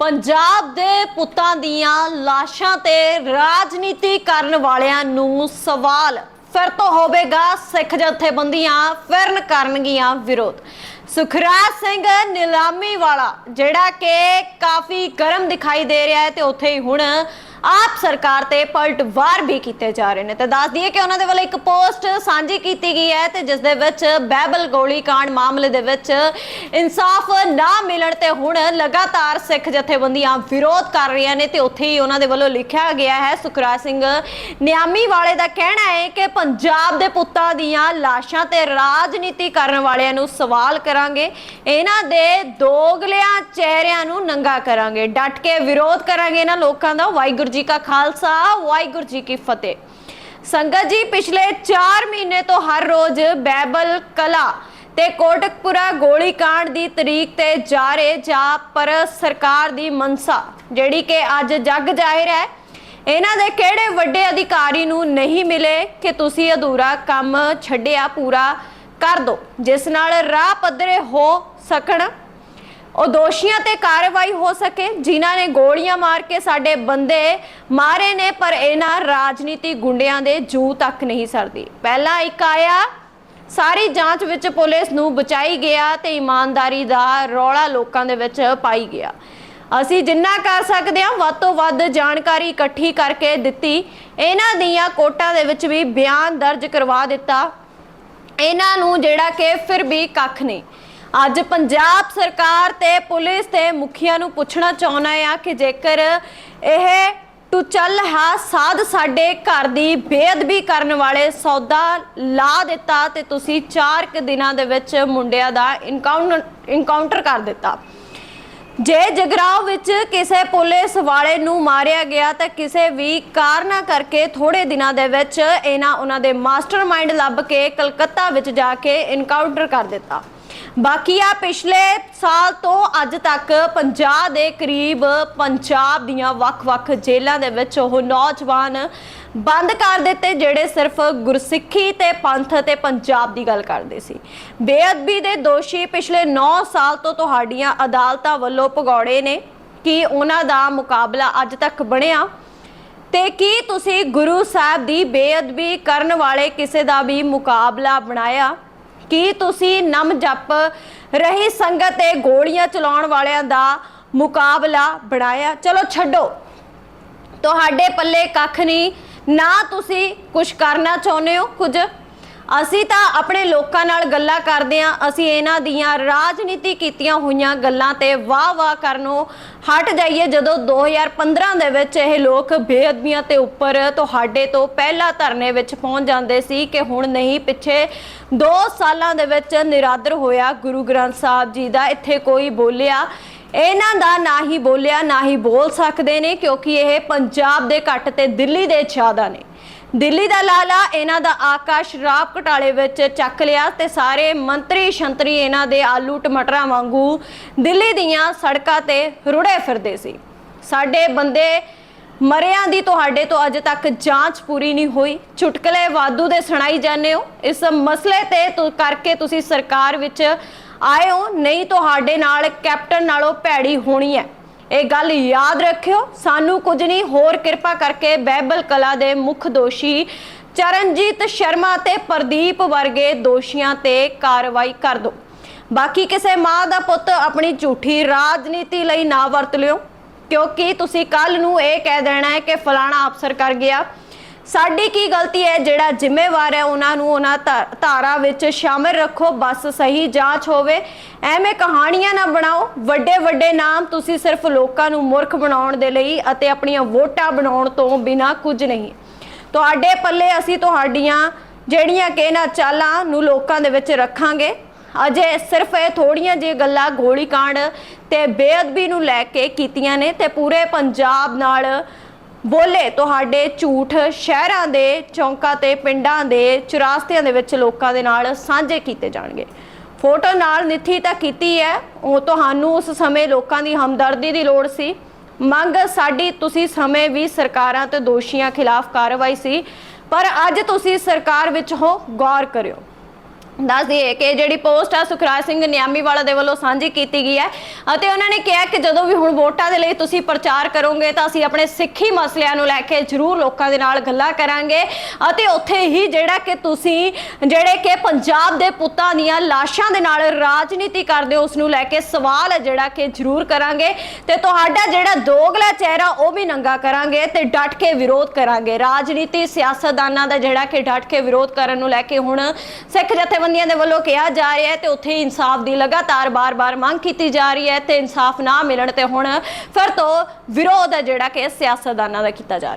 ਪੰਜਾਬ ਦੇ ਪੁੱਤਾਂ ਦੀਆਂ ਲਾਸ਼ਾਂ ਤੇ ਰਾਜਨੀਤੀ ਕਰਨ ਵਾਲਿਆਂ ਨੂੰ ਸਵਾਲ। ਫਿਰ ਤੋਂ ਹੋਵੇਗਾ ਸਿੱਖ ਜਥੇਬੰਦੀਆਂ, ਫਿਰਨ ਕਰਨਗੀਆਂ ਵਿਰੋਧ। ਸੁਖਰਾਜ ਸਿੰਘ ਨਿਲਾਮੀ ਵਾਲਾ, ਜਿਹੜਾ ਕਿ ਕਾਫੀ ਗਰਮ ਦਿਖਾਈ ਦੇ ਰਿਹਾ ਹੈ ਤੇ ਉੱਥੇ ਹੀ ਹੁਣ ਆਪ ਸਰਕਾਰ ਤੇ ਪਲਟਵਾਰ ਵੀ ਕੀਤੇ ਜਾ ਰਹੇ ਨੇ। ਤੇ ਦੱਸ ਦਈਏ ਕਿ ਉਹਨਾਂ ਦੇ ਵੱਲੋਂ ਇੱਕ ਪੋਸਟ ਸਾਂਝੀ ਕੀਤੀ ਗਈ ਹੈ ਤੇ ਜਿਸ ਦੇ ਵਿੱਚ ਬੈਬਲ ਗੋਲੀकांड ਮਾਮਲੇ ਦੇ ਵਿੱਚ ਇਨਸਾਫ ਨਾ ਮਿਲਣ ਤੇ ਹੁਣ ਲਗਾਤਾਰ ਸਿੱਖ ਜਥੇਬੰਦੀਆਂ ਵਿਰੋਧ ਕਰ ਰਹੀਆਂ ਨੇ ਤੇ ਉੱਥੇ ਹੀ ਉਹਨਾਂ ਦੇ ਵੱਲੋਂ ਲਿਖਿਆ ਗਿਆ ਹੈ, ਸੁਖਰਾਜ ਸਿੰਘ ਨਿਆਮੀ ਵਾਲੇ ਦਾ ਕਹਿਣਾ ਹੈ ਕਿ ਪੰਜਾਬ ਦੇ ਪੁੱਤਾਂ ਦੀਆਂ ਲਾਸ਼ਾਂ ਤੇ ਰਾਜਨੀਤੀ ਕਰਨ ਵਾਲਿਆਂ ਨੂੰ ਸਵਾਲ ਕਰਾਂਗੇ। ਇਹਨਾਂ ਦੇ ਦੋਗਲਿਆਂ ਚਿਹਰਿਆਂ ਨੂੰ ਨੰਗਾ ਕਰਾਂਗੇ। ਡਟ ਕੇ ਵਿਰੋਧ ਕਰਾਂਗੇ ਇਹਨਾਂ ਲੋਕਾਂ ਦਾ। ਵਾਹਿਗੁਰੂ ਜੀ ਕਾ ਖਾਲਸਾ, ਵਾਹਿਗੁਰੂ ਜੀ ਕੀ ਫਤਿਹ। ਸੰਗਤ ਜੀ, ਪਿਛਲੇ 4 ਮਹੀਨੇ ਤੋਂ ਹਰ ਰੋਜ਼ ਬੈਬਲ ਕਲਾ ਤੇ ਕੋਟਕਪੁਰਾ ਗੋਲੀकांड ਦੀ ਤਰੀਕ ਤੇ ਜਾ ਰਹੇ ਜਾਂ ਪਰ ਸਰਕਾਰ ਦੀ ਮਨਸਾ, ਜਿਹੜੀ ਕਿ ਅੱਜ ਜੱਗ ਜ਼ਾਹਿਰ ਹੈ, ਇਹਨਾਂ ਦੇ ਕਿਹੜੇ ਵੱਡੇ ਅਧਿਕਾਰੀ ਨੂੰ ਨਹੀਂ ਮਿਲੇ ਕਿ ਤੁਸੀਂ ਅਧੂਰਾ ਕੰਮ ਛੱਡਿਆ ਪੂਰਾ ਕਰ ਦਿਓ ਜਿਸ ਨਾਲ ਰਾਹ ਪੱਧਰੇ ਹੋ ਸਕਣ। ਉਹ ਦੋਸ਼ੀਆਂ ਤੇ ਕਾਰਵਾਈ ਹੋ ਸਕੇ, ਜਿਨ੍ਹਾਂ ਨੇ ਗੋਲੀਆਂ ਮਾਰ ਕੇ ਸਾਡੇ ਬੰਦੇ ਮਾਰੇ ਨੇ, ਪਰ ਇਹਨਾਂ ਰਾਜਨੀਤੀ ਗੁੰਡਿਆਂ ਦੇ ਜੂ ਤੱਕ ਨਹੀਂ ਸਰਦੀ। ਪਹਿਲਾਂ ਇੱਕ ਆਇਆ, ਸਾਰੀ ਜਾਂਚ ਵਿੱਚ ਪੁਲਿਸ ਨੂੰ ਬਚਾਈ ਗਿਆ ਤੇ ਇਮਾਨਦਾਰੀ ਦਾ ਰੌਲਾ ਲੋਕਾਂ ਦੇ ਵਿੱਚ ਪਾਈ ਗਿਆ। ਅਸੀਂ ਜਿੰਨਾ ਕਰ ਸਕਦੇ ਹਾਂ, ਵੱਧ ਤੋਂ ਵੱਧ ਜਾਣਕਾਰੀ ਇਕੱਠੀ ਕਰਕੇ ਦਿੱਤੀ। ਇਹਨਾਂ ਦੀਆਂ ਕੋਟਾਂ ਦੇ ਵਿੱਚ ਵੀ ਬਿਆਨ ਦਰਜ ਕਰਵਾ ਦਿੱਤਾ। ਇਹਨਾਂ ਨੂੰ ਜਿਹੜਾ ਕਿ ਫਿਰ ਵੀ ਕੱਖ ਨਹੀਂ। ਅੱਜ ਪੰਜਾਬ ਸਰਕਾਰ ਤੇ ਪੁਲਿਸ ਤੇ ਮੁਖੀਆਂ ਨੂੰ ਪੁੱਛਣਾ ਚਾਹੁੰਦਾ ਆ ਕਿ ਜੇਕਰ ਇਹ ਟੂ ਚੱਲ ਹੈ ਸਾਧ ਸਾਡੇ ਘਰ ਦੀ ਬੇਅਦਬੀ ਕਰਨ ਵਾਲੇ ਸੌਦਾ ਲਾ ਦਿੱਤਾ ਤੇ ਤੁਸੀਂ 4 ਕੁ ਦਿਨਾਂ ਦੇ ਵਿੱਚ ਮੁੰਡਿਆਂ ਦਾ ਇਨਕਾਊਂਟਰ ਇਨਕਾਊਂਟਰ ਕਰ ਦਿੱਤਾ। ਜੇ ਜਗਰਾਉ ਵਿੱਚ ਕਿਸੇ ਪੁਲਿਸ ਵਾਲੇ ਨੂੰ ਮਾਰਿਆ ਗਿਆ ਤਾਂ ਕਿਸੇ ਵੀ ਕਾਰਨਾ ਕਰਕੇ ਥੋੜੇ ਦਿਨਾਂ ਦੇ ਵਿੱਚ ਇਹਨਾਂ ਉਹਨਾਂ ਦੇ ਮਾਸਟਰਮਾਈਂਡ ਲੱਭ ਕੇ ਕਲਕੱਤਾ ਵਿੱਚ ਜਾ ਕੇ ਇਨਕਾਊਂਟਰ ਕਰ ਦਿੱਤਾ। ਬਾਕੀ ਆ ਪਿਛਲੇ ਸਾਲ ਤੋਂ ਅੱਜ ਤੱਕ 50 ਦੇ ਕਰੀਬ ਪੰਜਾਬ ਦੀਆਂ ਵੱਖ-ਵੱਖ ਜੇਲ੍ਹਾਂ ਦੇ ਵਿੱਚ ਉਹ ਨੌਜਵਾਨ ਬੰਦ ਕਰ ਦਿੱਤੇ, ਜਿਹੜੇ ਸਿਰਫ ਗੁਰਸਿੱਖੀ ਤੇ ਪੰਥ ਤੇ ਪੰਜਾਬ ਦੀ ਗੱਲ ਕਰਦੇ ਸੀ। ਬੇਅਦਬੀ ਦੇ ਦੋਸ਼ੀ ਪਿਛਲੇ 9 ਸਾਲ ਤੋਂ ਤੁਹਾਡੀਆਂ ਅਦਾਲਤਾਂ ਵੱਲੋਂ ਭਗੌੜੇ ਨੇ ਕਿ ਉਹਨਾਂ ਦਾ ਮੁਕਾਬਲਾ ਅੱਜ ਤੱਕ ਬਣਿਆ ਤੇ ਕੀ ਤੁਸੀਂ ਗੁਰੂ ਸਾਹਿਬ ਦੀ ਬੇਅਦਬੀ ਕਰਨ ਵਾਲੇ ਕਿਸੇ ਦਾ ਵੀ ਮੁਕਾਬਲਾ ਬਣਾਇਆ? ਕੀ ਤੁਸੀਂ ਨਮ ਜਪ ਰਹੀ ਸੰਗਤ ਤੇ ਗੋਲੀਆਂ ਚਲਾਉਣ ਵਾਲਿਆਂ ਦਾ ਮੁਕਾਬਲਾ ਬਣਾਇਆ? ਚਲੋ ਛੱਡੋ। ਤੁਹਾਡੇ ਪੱਲੇ ਕੱਖ ਨਹੀਂ। ਨਾ ਤੁਸੀਂ ਕੁਝ ਕਰਨਾ ਚਾਹੁੰਦੇ ਹੋ ਕੁਝ? ਅਸੀਂ ਤਾਂ ਆਪਣੇ ਲੋਕਾਂ ਨਾਲ ਗੱਲਾਂ ਕਰਦੇ ਆਂ ਅਸੀਂ ਇਹਨਾਂ ਦੀਆਂ ਰਾਜਨੀਤੀ ਕੀਤੀਆਂ ਹੋਈਆਂ ਗੱਲਾਂ ਤੇ ਵਾਹ ਵਾਹ ਕਰਨੋਂ ਹਟ ਜਾਈਏ। ਜਦੋਂ 2015 ਦੇ ਵਿੱਚ ਇਹ ਲੋਕ ਬੇਅਦਬੀਆਂ ਤੇ ਉੱਪਰ ਤੁਹਾਡੇ ਤੋਂ ਪਹਿਲਾਂ ਧਰਨੇ ਵਿੱਚ ਪਹੁੰਚ ਜਾਂਦੇ ਸੀ ਕਿ ਹੁਣ ਨਹੀਂ, ਪਿੱਛੇ 2 ਸਾਲਾਂ ਦੇ ਵਿੱਚ ਨਿਰਾਦਰ ਹੋਇਆ ਗੁਰੂ ਗ੍ਰੰਥ ਸਾਹਿਬ ਜੀ ਦਾ। ਇੱਥੇ ਕੋਈ ਬੋਲਿਆ, ਇਹਨਾਂ ਦਾ ਨਾ ਹੀ ਬੋਲਿਆ, ਨਾ ਹੀ ਬੋਲ ਸਕਦੇ ਨੇ, ਕਿਉਂਕਿ ਇਹ ਪੰਜਾਬ ਦੇ ਘੱਟ ਤੇ ਦਿੱਲੀ ਦੇ ਜ਼ਿਆਦਾ ਨੇ। ਦਿੱਲੀ ਦਾ ਲਾਲਾ, ਇਹਨਾਂ ਦਾ ਆਕਾਸ਼ ਸ਼ਰਾਬ ਘਟਾਲੇ ਵਿੱਚ ਚੱਕ ਲਿਆ ਤੇ ਸਾਰੇ ਮੰਤਰੀ ਸ਼ੰਤਰੀ ਇਹਨਾਂ ਦੇ ਆਲੂ ਟਮਾਟਰਾਂ ਵਾਂਗੂ ਦਿੱਲੀ ਦੀਆਂ ਸੜਕਾਂ ਤੇ ਰੁੜੇ ਫਿਰਦੇ ਸੀ। ਸਾਡੇ ਬੰਦੇ ਮਰਿਆਂ ਦੀ ਤੁਹਾਡੇ ਤੋਂ ਅਜੇ ਤੱਕ ਜਾਂਚ ਪੂਰੀ ਨਹੀਂ ਹੋਈ। ਚੁਟਕਲੇ ਵਾਧੂ ਦੇ ਸੁਣਾਈ ਜਾਂਦੇ ਹੋ। ਇਸ ਮਸਲੇ ਤੇ ਤੁ- ਕਰਕੇ ਤੁਸੀਂ ਸਰਕਾਰ ਵਿੱਚ ਆਏ ਹੋ। ਨਹੀਂ, ਤੁਹਾਡੇ ਨਾਲ ਕੈਪਟਨ ਨਾਲੋਂ ਭੈੜੀ ਹੋਣੀ ਹੈ। ਇਹ ਗੱਲ ਯਾਦ ਰੱਖਿਓ, ਸਾਨੂੰ ਕੁਝ ਨਹੀਂ, ਹੋਰ ਕਿਰਪਾ ਕਰਕੇ ਬਹਿਬਲ ਕਲਾ ਦੇ ਮੁੱਖ ਦੋਸ਼ੀ ਚਰਨਜੀਤ ਸ਼ਰਮਾ ਤੇ ਪ੍ਰਦੀਪ ਵਰਗੇ ਦੋਸ਼ੀਆਂ ਤੇ ਕਾਰਵਾਈ ਕਰ ਦਿਓ। ਬਾਕੀ ਕਿਸੇ ਮਾਂ ਦਾ ਪੁੱਤ ਆਪਣੀ ਝੂਠੀ ਰਾਜਨੀਤੀ ਲਈ ਨਾ ਵਰਤ ਲਿਓ, ਕਿਉਂਕਿ ਤੁਸੀਂ ਕੱਲ ਨੂੰ ਇਹ ਕਹਿ ਦੇਣਾ ਹੈ ਕਿ ਫਲਾਣਾ ਅਫਸਰ ਕਰ ਗਿਆ। ਸਾਡੀ ਕੀ ਗਲਤੀ ਹੈ? ਜਿਹੜਾ ਜ਼ਿੰਮੇਵਾਰ ਹੈ, ਉਹਨਾਂ ਨੂੰ ਉਹਨਾਂ ਧਾ- ਧਾਰਾ ਵਿੱਚ ਸ਼ਾਮਿਲ ਰੱਖੋ, ਬਸ ਸਹੀ ਜਾਂਚ ਹੋਵੇ। ਐਵੇਂ ਕਹਾਣੀਆਂ ਨਾ ਬਣਾਓ। ਵੱਡੇ ਵੱਡੇ ਨਾਮ ਤੁਸੀਂ ਸਿਰਫ ਲੋਕਾਂ ਨੂੰ ਮੂਰਖ ਬਣਾਉਣ ਦੇ ਲਈ ਅਤੇ ਆਪਣੀਆਂ ਵੋਟਾਂ ਬਣਾਉਣ ਤੋਂ ਬਿਨਾ ਕੁਝ ਨਹੀਂ। ਤੁਹਾਡੇ ਪੱਲੇ ਅਸੀਂ ਤੁਹਾਡੀਆਂ ਜਿਹੜੀਆਂ ਕਿ ਇਹਨਾਂ ਚਾਲਾਂ ਨੂੰ ਲੋਕਾਂ ਦੇ ਵਿੱਚ ਰੱਖਾਂਗੇ। ਅਜੇ ਸਿਰਫ ਇਹ ਥੋੜੀਆਂ ਜਿਹੀ ਗੱਲਾਂ ਗੋਲੀकांड ਤੇ ਬੇਅਦਬੀ ਨੂੰ ਲੈ ਕੇ ਕੀਤੀਆਂ ਨੇ ਤੇ ਪੂਰੇ ਪੰਜਾਬ ਨਾਲ ਬੋਲੇ, ਤੁਹਾਡੇ ਝੂਠ ਸ਼ਹਿਰਾਂ ਦੇ, ਚੌਂਕਾਂ ਤੇ, ਪਿੰਡਾਂ ਦੇ, ਚੁਰਾਸਤਿਆਂ ਦੇ ਵਿੱਚ ਲੋਕਾਂ ਦੇ ਨਾਲ ਸਾਂਝੇ ਕੀਤੇ ਜਾਣਗੇ। ਫੋਟੋ ਨਾਲ ਨਿੱਥੀ ਤਾਂ ਕੀਤੀ ਹੈ। ਉਹ ਤੁਹਾਨੂੰ ਉਸ ਸਮੇਂ ਲੋਕਾਂ ਦੀ ਹਮਦਰਦੀ ਦੀ ਲੋੜ ਸੀ। ਮੰਗ ਸਾਡੀ, ਤੁਸੀਂ ਸਮੇਂ ਵੀ ਸਰਕਾਰਾਂ ਤੇ ਦੋਸ਼ੀਆਂ ਖਿਲਾਫ ਕਾਰਵਾਈ ਸੀ। ਪਰ ਅੱਜ ਤੁਸੀਂ ਸਰਕਾਰ ਵਿੱਚ ਹੋ, ਗੌਰ ਕਰਿਓ। ਦੱਸ ਦਈਏ ਕਿ ਜਿਹੜੀ ਪੋਸਟ ਆ ਸੁਖਰਾਜ ਸਿੰਘ ਨਿਆਮੀਵਾਲਾ ਦੇ ਵੱਲੋਂ ਸਾਂਝੀ ਕੀਤੀ ਗਈ ਹੈ ਅਤੇ ਉਹਨਾਂ ਨੇ ਕਿਹਾ ਕਿ ਜਦੋਂ ਵੀ ਹੁਣ ਵੋਟਾਂ ਦੇ ਲਈ ਤੁਸੀਂ ਪ੍ਰਚਾਰ ਕਰੋਗੇ ਤਾਂ ਅਸੀਂ ਆਪਣੇ ਸਿੱਖੀ ਮਸਲਿਆਂ ਨੂੰ ਲੈ ਕੇ ਜ਼ਰੂਰ ਲੋਕਾਂ ਦੇ ਨਾਲ ਗੱਲਾਂ ਕਰਾਂਗੇ ਅਤੇ ਉੱਥੇ ਹੀ ਜਿਹੜਾ ਕਿ ਤੁਸੀਂ ਜਿਹੜੇ ਕਿ ਪੰਜਾਬ ਦੇ ਪੁੱਤਾਂ ਦੀਆਂ ਲਾਸ਼ਾਂ ਦੇ ਨਾਲ ਰਾਜਨੀਤੀ ਕਰਦੇ ਹੋ, ਉਸ ਨੂੰ ਲੈ ਕੇ ਸਵਾਲ ਹੈ ਜਿਹੜਾ ਕਿ ਜ਼ਰੂਰ ਕਰਾਂਗੇ ਤੇ ਤੁਹਾਡਾ ਜਿਹੜਾ ਦੋਗਲਾ ਚਿਹਰਾ ਉਹ ਵੀ ਨੰਗਾ ਕਰਾਂਗੇ ਤੇ ਡਟ ਕੇ ਵਿਰੋਧ ਕਰਾਂਗੇ। ਰਾਜਨੀਤੀ ਸਿਆਸਤਦਾਨਾਂ ਦਾ ਜਿਹੜਾ ਕਿ ਡਟ ਕੇ ਵਿਰੋਧ ਕਰਨ ਨੂੰ ਲੈ ਕੇ ਹੁਣ ਸਿੱਖ ਜਥੇ ਜਥੇਬੰਦੀਆਂ ਦੇ ਵੱਲੋਂ ਕਿਹਾ ਜਾ ਰਿਹਾ ਹੈ ਤੇ ਉੱਥੇ ਇਨਸਾਫ ਦੀ ਲਗਾਤਾਰ ਬਾਰ-ਬਾਰ ਮੰਗ ਕੀਤੀ ਜਾ ਰਹੀ ਹੈ ਤੇ ਇਨਸਾਫ ਨਾ ਮਿਲਣ ਤੇ ਹੁਣ ਫਿਰ ਤੋਂ ਵਿਰੋਧ ਹੈ ਜਿਹੜਾ ਕਿ ਸਿਆਸਤਦਾਨਾਂ ਦਾ ਕੀਤਾ ਜਾ ਰਿਹਾ